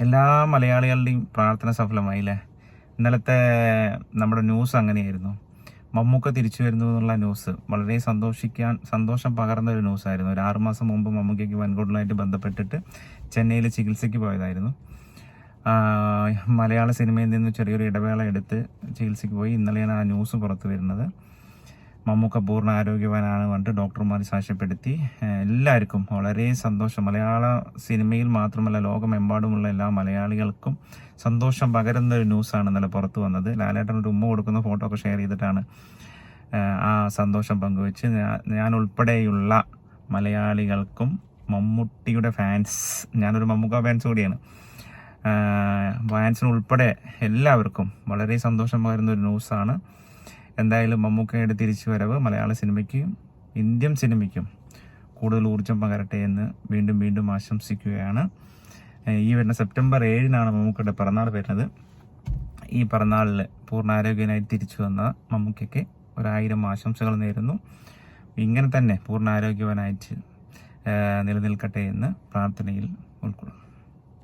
എല്ലാ മലയാളികളുടെയും പ്രാർത്ഥന സഫലമായി അല്ലേ? ഇന്നലത്തെ നമ്മുടെ ന്യൂസ് അങ്ങനെയായിരുന്നു. മമ്മൂക്ക തിരിച്ചു വരുന്നു എന്നുള്ള ന്യൂസ്. വളരെ സന്തോഷിക്കാൻ സന്തോഷം പകർന്ന ഒരു ന്യൂസായിരുന്നു ഒരു ആറുമാസം മുമ്പ് മമ്മൂക്കയ്ക്ക് വൻകുടലുമായിട്ട് ബന്ധപ്പെട്ടിട്ട് ചെന്നൈയിൽ ചികിത്സയ്ക്ക് പോയതായിരുന്നു. മലയാള സിനിമയിൽ നിന്ന് ചെറിയൊരു ഇടവേള എടുത്ത് ചികിത്സയ്ക്ക് പോയി. ഇന്നലെയാണ് ആ ന്യൂസ് പുറത്തു വരുന്നത്. മമ്മൂക്ക പൂർണ ആരോഗ്യവാനാണ് പറഞ്ഞിട്ട് ഡോക്ടർമാർ സാക്ഷ്യപ്പെടുത്തി. എല്ലാവർക്കും വളരെ സന്തോഷം. മലയാള സിനിമയിൽ മാത്രമല്ല ലോകമെമ്പാടുമുള്ള എല്ലാ മലയാളികൾക്കും സന്തോഷം പകരുന്ന ഒരു ന്യൂസാണ് ഇന്നലെ പുറത്തു വന്നത്. ലാലേട്ടൻ ഒരു ഉമ്മ കൊടുക്കുന്ന ഫോട്ടോ ഒക്കെ ഷെയർ ചെയ്തിട്ടാണ് ആ സന്തോഷം പങ്കുവെച്ച് ഞാൻ ഉൾപ്പെടെയുള്ള മലയാളികൾക്കും മമ്മൂട്ടിയുടെ ഫാൻസ് ഞാനൊരു മമ്മൂക്ക ഫാൻസ് കൂടിയാണ്. ഫാൻസിന് ഉൾപ്പെടെ എല്ലാവർക്കും വളരെ സന്തോഷം പകരുന്ന ഒരു ന്യൂസാണ്. എന്തായാലും മമ്മൂക്കയുടെ തിരിച്ചു വരവ് മലയാള സിനിമയ്ക്കും ഇന്ത്യൻ സിനിമയ്ക്കും കൂടുതൽ ഊർജം പകരട്ടെ എന്ന് വീണ്ടും വീണ്ടും ആശംസിക്കുകയാണ്. ഈ വരുന്ന സെപ്റ്റംബർ ഏഴിനാണ് മമ്മൂക്കയുടെ പിറന്നാൾ വരുന്നത്. ഈ പിറന്നാളിൽ പൂർണാരോഗ്യനായി തിരിച്ചു വന്ന മമ്മൂക്കയ്ക്ക് ഒരായിരം ആശംസകൾ നേരുന്നു. ഇങ്ങനെ തന്നെ പൂർണ ആരോഗ്യവാനായിട്ട് നിലനിൽക്കട്ടെ എന്ന് പ്രാർത്ഥനയിൽ ഉൾക്കൊള്ളുന്നു.